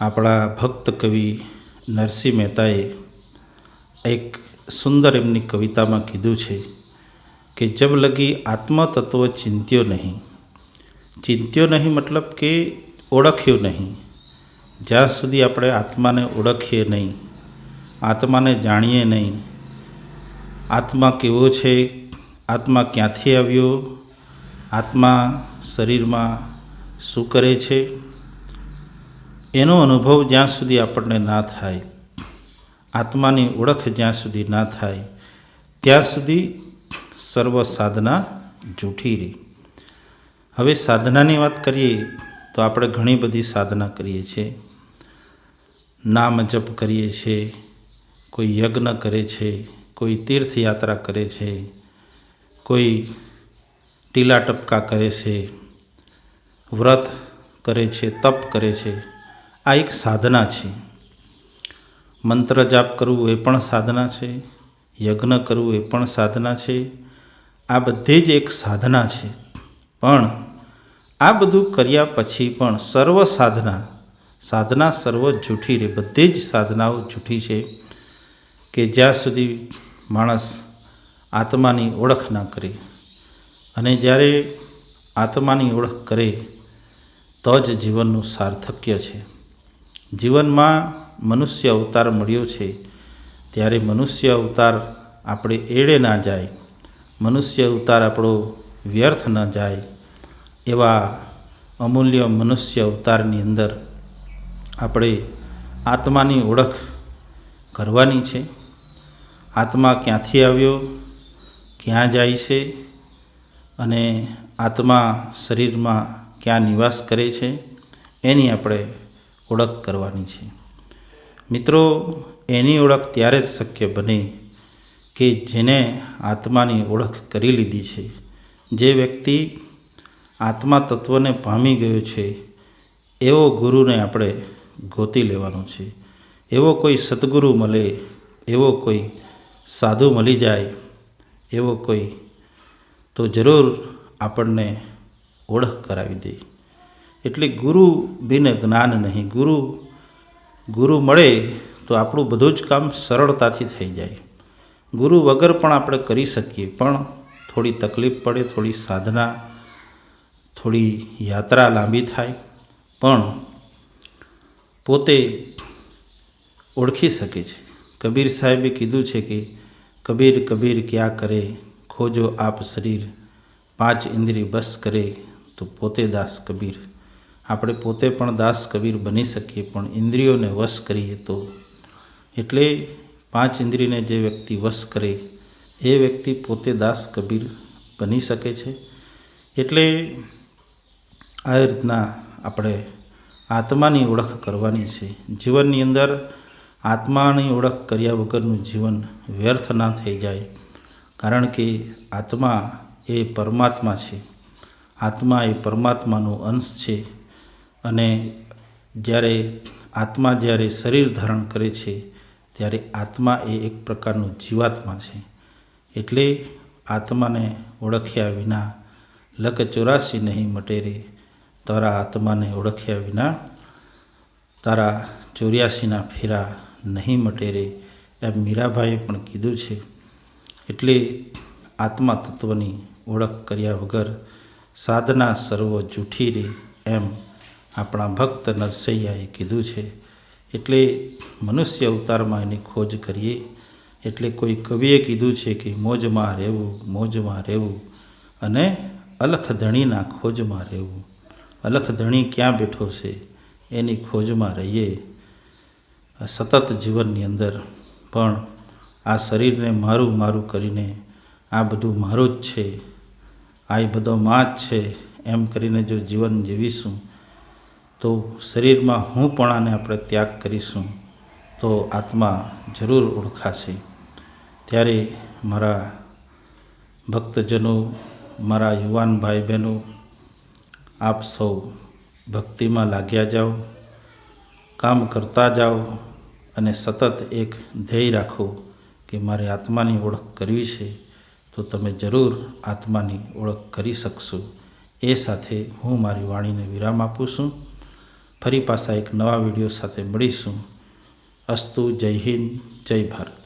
આપણા ભક્ત કવિ નરસિંહ મહેતાએ એક સુંદર એમની કવિતામાં કીધું છે કે જબ લગી આત્મતત્વ ચિંત્યો નહીં. ચિંત્યો નહીં મતલબ કે ઓળખ્યું નહીં. જ્યાં સુધી આપણે આત્માને ઓળખીએ નહીં, આત્માને જાણીએ નહીં, આત્મા કેવો છે, આત્મા ક્યાંથી આવ્યો, આત્મા શરીરમાં શું કરે છે એનો અનુભવ જ્યાં સુધી આપણને ના થાય, આત્માની ઓળખ જ્યાં સુધી ના થાય, ત્યાં સુધી સર્વ સાધના જૂઠી રહી. હવે સાધનાની વાત કરીએ તો આપણે ઘણી બધી સાધના કરીએ છીએ. નામ જપ કરીએ છીએ, કોઈ યજ્ઞ કરે છે, કોઈ તીર્થયાત્રા કરે છે, કોઈ ટીલા ટપકા કરે છે, વ્રત કરે છે, તપ કરે છે. આ એક સાધના છે. મંત્ર જાપ કરવું એ પણ સાધના છે. યજ્ઞ કરવું એ પણ સાધના છે. આ બધી જ એક સાધના છે. પણ આ બધું કર્યા પછી પણ સર્વ સાધના સાધના સર્વ જૂઠી રહે બધી જ સાધનાઓ જૂઠી છે કે જ્યાં સુધી માણસ આત્માની ઓળખ ના કરે. અને જ્યારે આત્માની ઓળખ કરે, તો જ જીવનનું સાર્થક્ય છે. જીવનમાં મનુષ્ય અવતાર મળ્યો છે, ત્યારે મનુષ્ય અવતાર આપણે એળે ના જાય, મનુષ્ય અવતાર આપણો વ્યર્થ ન જાય, એવા અમૂલ્ય મનુષ્ય અવતારની અંદર આપણે આત્માની ઓળખ કરવાની છે. આત્મા ક્યાંથી આવ્યો, ક્યાં જાય છે અને આત્મા શરીરમાં ક્યાં નિવાસ કરે છે, એની આપણે ઓળખ કરવાની છે. મિત્રો, એની ઓળખ ત્યારે જ શક્ય બને કે જેને આત્માની ઓળખ કરી લીધી છે. જે વ્યક્તિ આત્મા તત્વને પામી ગયો છે, એવો ગુરુને આપણે ગોતી લેવાનો છે. એવો કોઈ સદગુરુ મળે, એવો કોઈ સાધુ મળી જાય, એવો કોઈ તો જરૂર આપણને ઓળખ કરાવી દે. એટલે ગુરુ બિન જ્ઞાન નહીં. ગુરુ ગુરુ મળે તો આપણું બધું જ કામ સરળતાથી થઈ જાય. ગુરુ વગર પણ આપણે કરી શકીએ, પણ થોડી તકલીફ પડે, થોડી સાધના, થોડી યાત્રા લાંબી થાય, પણ પોતે ઓળખી શકે છે. કબીર સાહેબે કીધું છે કે, કબીર કબીર ક્યાં કરે? ખોજો આપ શરીર, પાંચ ઇન્દ્રિય બસ કરે તો પોતે દાસ કબીર. આપણે પોતે પણ દાસ કબીર બની શકીએ, પણ ઇન્દ્રિયોને વશ કરીએ તો. એટલે પાંચ ઇન્દ્રિયને જે વ્યક્તિ વશ કરે, એ વ્યક્તિ પોતે દાસ કબીર બની શકે છે. એટલે આ રીતના આપણે આત્માની ઓળખ કરવાની છે. જીવનની અંદર આત્માની ઓળખ કર્યા વગરનું જીવન વ્યર્થ ના થઈ જાય. કારણ કે આત્મા એ પરમાત્મા છે. આત્મા એ પરમાત્માનો અંશ છે. અને જ્યારે આત્મા જ્યારે શરીર ધારણ કરે છે, ત્યારે આત્મા એ એક પ્રકારનું જીવાત્મા છે. એટલે આત્માને ઓળખ્યા વિના લક ચોરાસી નહીં મટેરે તારા આત્માને ઓળખ્યા વિના તારા ચોર્યાસીના ફેરા નહીં મટેરે એમ મીરાભાઈએ પણ કીધું છે. એટલે આત્મા તત્વની ઓળખ કર્યા વગર સાધના સર્વ જૂઠી રે, એમ આપણા ભક્ત નરસૈયાએ કીધું છે, એટલે મનુષ્ય અવતારમાં એની ખોજ કરીએ. એટલે કોઈ કવિએ કીધું છે કે, મોજમાં રહેવું મોજમાં રહેવું અને અલખધણીના ખોજમાં રહેવું. અલખધણી ક્યાં બેઠો છે? એની ખોજમાં રહીએ સતત જીવનની અંદર. પણ આ શરીરને મારું મારું કરીને આ બધું મારું જ છે, આ બધો માં જ છે. એમ કરીને જો જીવન જીવીશું તો શરીરમાં હું પણાને આપણે ત્યાગ કરીશું તો આત્મા જરૂર ઓળખાશે. ત્યારે મારા ભક્તજનો, મારા યુવાન ભાઈ બહેનો આપ સૌ ભક્તિમાં લાગ્યા જાઓ, કામ કરતા જાઓ અને સતત એક ધ્યેય રાખો કે મારે આત્માની ઓળખ કરવી છે, તો તમે જરૂર આત્માની ઓળખ કરી શકશો. એ સાથે હું મારી વાણીને વિરામ આપું છું. ફરી પાછા એક નવા વીડિયો સાથે મળીશું. અસ્તુ જય હિન્દ જય ભારત.